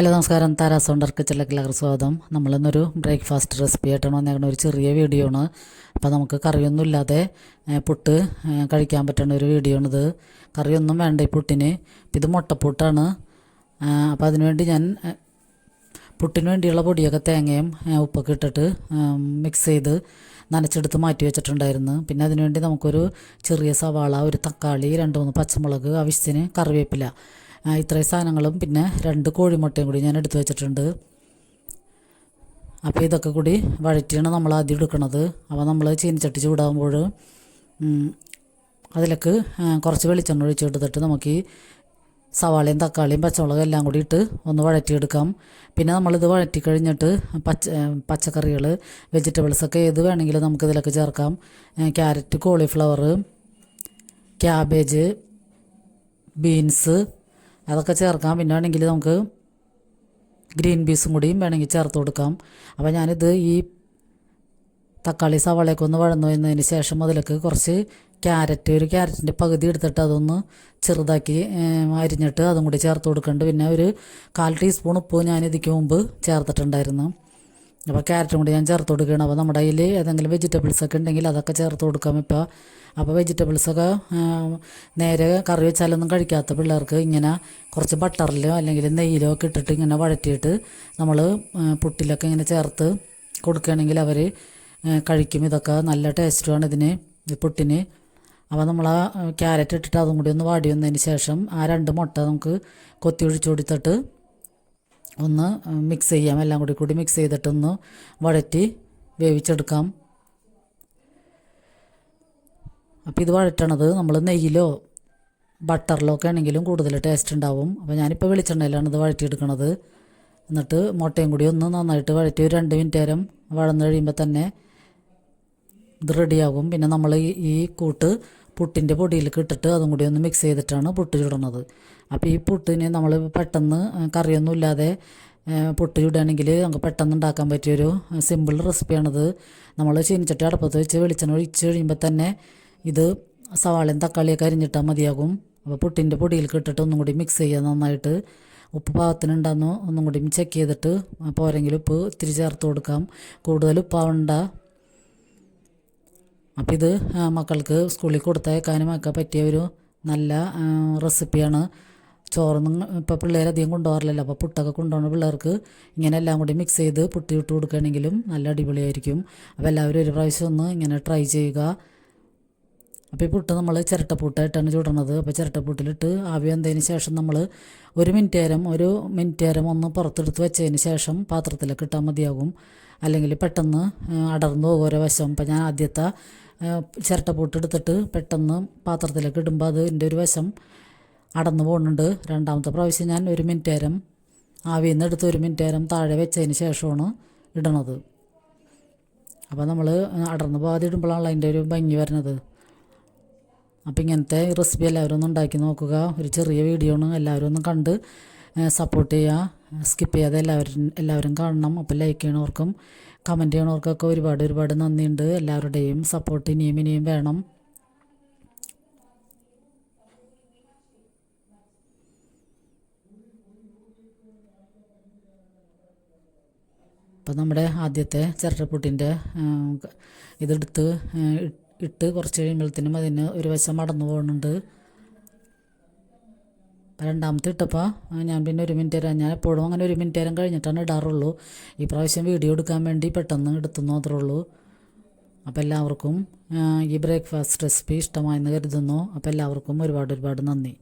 Hello നമസ്കാരം. Tara's sounder കിച്ചണിലേക്ക് എല്ലാവർക്കും സ്വാഗതം. നമ്മളിന്നൊരു ബ്രേക്ക്ഫാസ്റ്റ് റെസിപ്പി ആയിട്ടാണ് വന്നേക്കുന്ന ഒരു ചെറിയ വീഡിയോ ആണ്. അപ്പോൾ നമുക്ക് കറിയൊന്നും ഇല്ലാതെ പുട്ട് കഴിക്കാൻ പറ്റുന്ന ഒരു വീഡിയോ ആണിത് കറിയൊന്നും വേണ്ട ഈ പുട്ടിന്. ഇത് മുട്ടപ്പുട്ടാണ്. അപ്പോൾ അതിനുവേണ്ടി ഞാൻ പുട്ടിന് വേണ്ടിയുള്ള പൊടിയൊക്കെ തേങ്ങയും ഉപ്പൊക്കെ ഇട്ടിട്ട് മിക്സ് ചെയ്ത് നനച്ചെടുത്ത് മാറ്റി വെച്ചിട്ടുണ്ടായിരുന്നു. പിന്നെ അതിനുവേണ്ടി നമുക്കൊരു ചെറിയ സവാള ഒരു തക്കാളി രണ്ട് മൂന്ന് പച്ചമുളക് ആവശ്യത്തിന് കറിവേപ്പില. ഇത്രയും സാധനങ്ങളും പിന്നെ രണ്ട് കോഴിമുട്ടയും കൂടി ഞാൻ എടുത്തു വെച്ചിട്ടുണ്ട്. അപ്പോൾ ഇതൊക്കെ കൂടി വഴറ്റിയാണ് നമ്മൾ ആദ്യം എടുക്കുന്നത് അപ്പോൾ നമ്മൾ ചീനിച്ചട്ടി ചൂടാകുമ്പോൾ അതിലേക്ക് കുറച്ച് വെളിച്ചെണ്ണ ഒഴിച്ച് എടുത്തിട്ട് നമുക്ക് സവാളയും തക്കാളിയും പച്ചമുളകും എല്ലാം കൂടി ഇട്ട് ഒന്ന് വഴറ്റിയെടുക്കാം. പിന്നെ നമ്മളിത് വഴറ്റി കഴിഞ്ഞിട്ട് പച്ച പച്ചക്കറികൾ വെജിറ്റബിൾസൊക്കെ ഏത് വേണമെങ്കിലും നമുക്ക് ഇതിലൊക്കെ ചേർക്കാം. ക്യാരറ്റ് കോളിഫ്ലവർ ക്യാബേജ് ബീൻസ് അതൊക്കെ ചേർക്കാം. പിന്നെ വേണമെങ്കിൽ നമുക്ക് ഗ്രീൻ പീസും കൂടിയും വേണമെങ്കിൽ ചേർത്ത് കൊടുക്കാം. അപ്പോൾ ഞാനിത് ഈ തക്കാളി സവാളയൊക്കെ ഒന്ന് വഴന്നു വരുന്നതിന് ശേഷം അതിലേക്ക് കുറച്ച് ക്യാരറ്റ് ഒരു ക്യാരറ്റിന്റെ പകുതി എടുത്തിട്ട് അതൊന്ന് ചെറുതാക്കി അരിഞ്ഞിട്ട് അതും കൂടി ചേർത്ത് കൊടുക്കുന്നുണ്ട് പിന്നെ ഒരു കാൽ ടീസ്പൂൺ ഉപ്പ് ഞാൻ ഇതിക്ക് മുമ്പ് ചേർത്തിട്ടുണ്ടായിരുന്നു. അപ്പോൾ ക്യാരറ്റും കൂടി ഞാൻ ചേർത്ത് കൊടുക്കുകയാണ്. അപ്പോൾ നമ്മുടെ കയ്യിൽ ഏതെങ്കിലും വെജിറ്റബിൾസ് ഒക്കെ ഉണ്ടെങ്കിൽ അതൊക്കെ ചേർത്ത് കൊടുക്കാം ഇപ്പോൾ അപ്പോൾ വെജിറ്റബിൾസൊക്കെ നേരെ കറി വെച്ചാലൊന്നും കഴിക്കാത്ത പിള്ളേർക്ക് ഇങ്ങനെ കുറച്ച് ബട്ടറിലോ അല്ലെങ്കിൽ നെയ്യിലോ ഒക്കെ ഇട്ടിട്ട് ഇങ്ങനെ വഴറ്റിയിട്ട് നമ്മൾ പുട്ടിലൊക്കെ ഇങ്ങനെ ചേർത്ത് കൊടുക്കുകയാണെങ്കിൽ അവർ കഴിക്കും. ഇതൊക്കെ നല്ല ടേസ്റ്റുമാണ് ഇതിന് പുട്ടിന്. അപ്പോൾ നമ്മൾ ആ ക്യാരറ്റ് ഇട്ടിട്ട് അതും കൂടി ഒന്ന് വാടി വന്നതിന് ശേഷം ആ രണ്ട് മുട്ട നമുക്ക് കൊത്തി ഒഴിച്ചു കൊടുത്തിട്ട് ഒന്ന് മിക്സ് ചെയ്യാം. എല്ലാം കൂടി കൂടി മിക്സ് ചെയ്തിട്ടൊന്ന് വഴറ്റി വേവിച്ചെടുക്കാം. അപ്പോൾ ഇത് വഴറ്റണത് നമ്മൾ നെയ്യിലോ ബട്ടറിലോ ഒക്കെ ആണെങ്കിലും കൂടുതൽ ടേസ്റ്റ് ഉണ്ടാവും. അപ്പോൾ ഞാനിപ്പോൾ വെളിച്ചെണ്ണയിലാണ് ഇത് വഴറ്റിയെടുക്കണത്. എന്നിട്ട് മുട്ടയും കൂടി ഒന്ന് നന്നായിട്ട് വഴറ്റി ഒരു രണ്ട് മിനിറ്റ് നേരം വഴന്ന് കഴിയുമ്പോൾ തന്നെ ഇത് റെഡിയാകും പിന്നെ നമ്മൾ ഈ കൂട്ട് പുട്ടിന്റെ പൊടിയിലേക്ക് ഇട്ടിട്ട് അതും കൂടി ഒന്ന് മിക്സ് ചെയ്തിട്ടാണ് പുട്ട് ചുടുന്നത് അപ്പോൾ ഈ പുട്ടിന് നമ്മൾ പെട്ടെന്ന് കറിയൊന്നും ഇല്ലാതെ പുട്ട് ചുടുകയാണെങ്കിൽ നമുക്ക് പെട്ടെന്ന് ഉണ്ടാക്കാൻ പറ്റിയൊരു സിമ്പിൾ റെസിപ്പിയാണിത് നമ്മൾ ചീനിച്ചട്ടി അടുപ്പത്ത് വെച്ച് വെളിച്ചെണ്ണ ഒഴിച്ച് കഴിയുമ്പോൾ തന്നെ ഇത് സവാളയും തക്കാളിയൊക്കെ അരിഞ്ഞിട്ടാൽ മതിയാകും. അപ്പോൾ പുട്ടിന്റെ പൊടിയിൽ ഇട്ടിട്ട് ഒന്നും കൂടി മിക്സ് ചെയ്യുക നന്നായിട്ട്. ഉപ്പ് പാകത്തിനുണ്ടെന്നോ ഒന്നും കൂടി ചെക്ക് ചെയ്തിട്ട് പോരെങ്കിൽ ഉപ്പ് ഇത്തിരി ചേർത്ത് കൊടുക്കാം. കൂടുതൽ ഉപ്പാവണ്ട. അപ്പോൾ ഇത് മക്കൾക്ക് സ്കൂളിൽ കൊടുത്തയക്കാനും ഒക്കെ പറ്റിയ ഒരു നല്ല റെസിപ്പിയാണ്. ചോറൊന്നും ഇപ്പോൾ പിള്ളേരധികം കൊണ്ടുപോകാറില്ലല്ലോ. അപ്പോൾ പുട്ടൊക്കെ കൊണ്ടുപോകുന്ന പിള്ളേർക്ക് ഇങ്ങനെ എല്ലാം കൂടി മിക്സ് ചെയ്ത് പുട്ടി ഇട്ട് കൊടുക്കുകയാണെങ്കിലും നല്ല അടിപൊളിയായിരിക്കും. അപ്പോൾ എല്ലാവരും ഒരു പ്രാവശ്യം ഒന്ന് ഇങ്ങനെ ട്രൈ ചെയ്യുക. അപ്പോൾ ഈ പുട്ട് നമ്മൾ ചിരട്ടപ്പൂട്ടായിട്ടാണ് ചുടണത്. അപ്പോൾ ചിരട്ടപ്പൂട്ടിലിട്ട് ആവി വന്നതിന് ശേഷം നമ്മൾ ഒരു മിനിറ്റ് നേരം ഒരു മിനിറ്റ് നേരം ഒന്ന് പുറത്തെടുത്ത് വെച്ചതിന് ശേഷം പാത്രത്തിലൊക്കെ ഇട്ടാൽ മതിയാകും. അല്ലെങ്കിൽ പെട്ടെന്ന് അടർന്നു പോകും ഓരോ വശം അപ്പോൾ ഞാൻ ആദ്യത്തെ ചിരട്ടപ്പൂട്ട് എടുത്തിട്ട് പെട്ടെന്ന് പാത്രത്തിലേക്ക് ഇടുമ്പോൾ അതിന്റെ ഒരു വശം അടന്നു പോകുന്നുണ്ട് രണ്ടാമത്തെ പ്രാവശ്യം ഞാൻ ഒരു മിനിറ്റ് നേരം ആവിയിൽ നിന്ന് എടുത്ത് ഒരു മിനിറ്റ് നേരം താഴെ വെച്ചതിന് ശേഷമാണ് ഇടണത്. അപ്പോൾ നമ്മൾ അടർന്ന് പോകാതെ ഇടുമ്പോഴാണല്ലോ അതിന്റെ ഒരു ഭംഗി വരുന്നത്. അപ്പോൾ ഇങ്ങനത്തെ റെസിപ്പി എല്ലാവരും ഒന്ന് ഉണ്ടാക്കി നോക്കുക. ഒരു ചെറിയ വീഡിയോ ആണ്. എല്ലാവരും ഒന്ന് കണ്ട് സപ്പോർട്ട് ചെയ്യുക. സ്കിപ്പ് ചെയ്യാതെ എല്ലാവരും എല്ലാവരും കാണണം. അപ്പോൾ ലൈക്ക് ചെയ്യണവർക്കും കമന്റ് ചെയ്യണവർക്കൊക്കെ ഒരുപാട് ഒരുപാട് നന്ദിയുണ്ട്. എല്ലാവരുടെയും സപ്പോർട്ട് ഇനിയും ഇനിയും വേണം. അപ്പോൾ നമ്മുടെ ആദ്യത്തെ ചിരട്ടപ്പുട്ടിന്റെ ഇതെടുത്ത് ഇട്ട് കുറച്ച് കഴിയുമ്പോഴത്തേനും അതിന് ഒരു വശം മടന്നു പോകുന്നുണ്ട്. രണ്ടാമത്തെ ഇട്ടപ്പോൾ ഞാൻ പിന്നെ ഒരു മിനിറ്റ് നേരം ഞാൻ എപ്പോഴും അങ്ങനെ ഒരു മിനിറ്റ് നേരം കഴിഞ്ഞിട്ടാണ് ഇടാറുള്ളൂ. ഈ പ്രാവശ്യം വീഡിയോ എടുക്കാൻ വേണ്ടി പെട്ടെന്ന് എടുത്തു മാത്രമേ ഉള്ളൂ. അപ്പോൾ എല്ലാവർക്കും ഈ ബ്രേക്ക്ഫാസ്റ്റ് റെസിപ്പി ഇഷ്ടമായെന്ന് കരുതുന്നു. അപ്പോൾ എല്ലാവർക്കും ഒരുപാട് ഒരുപാട് നന്ദി.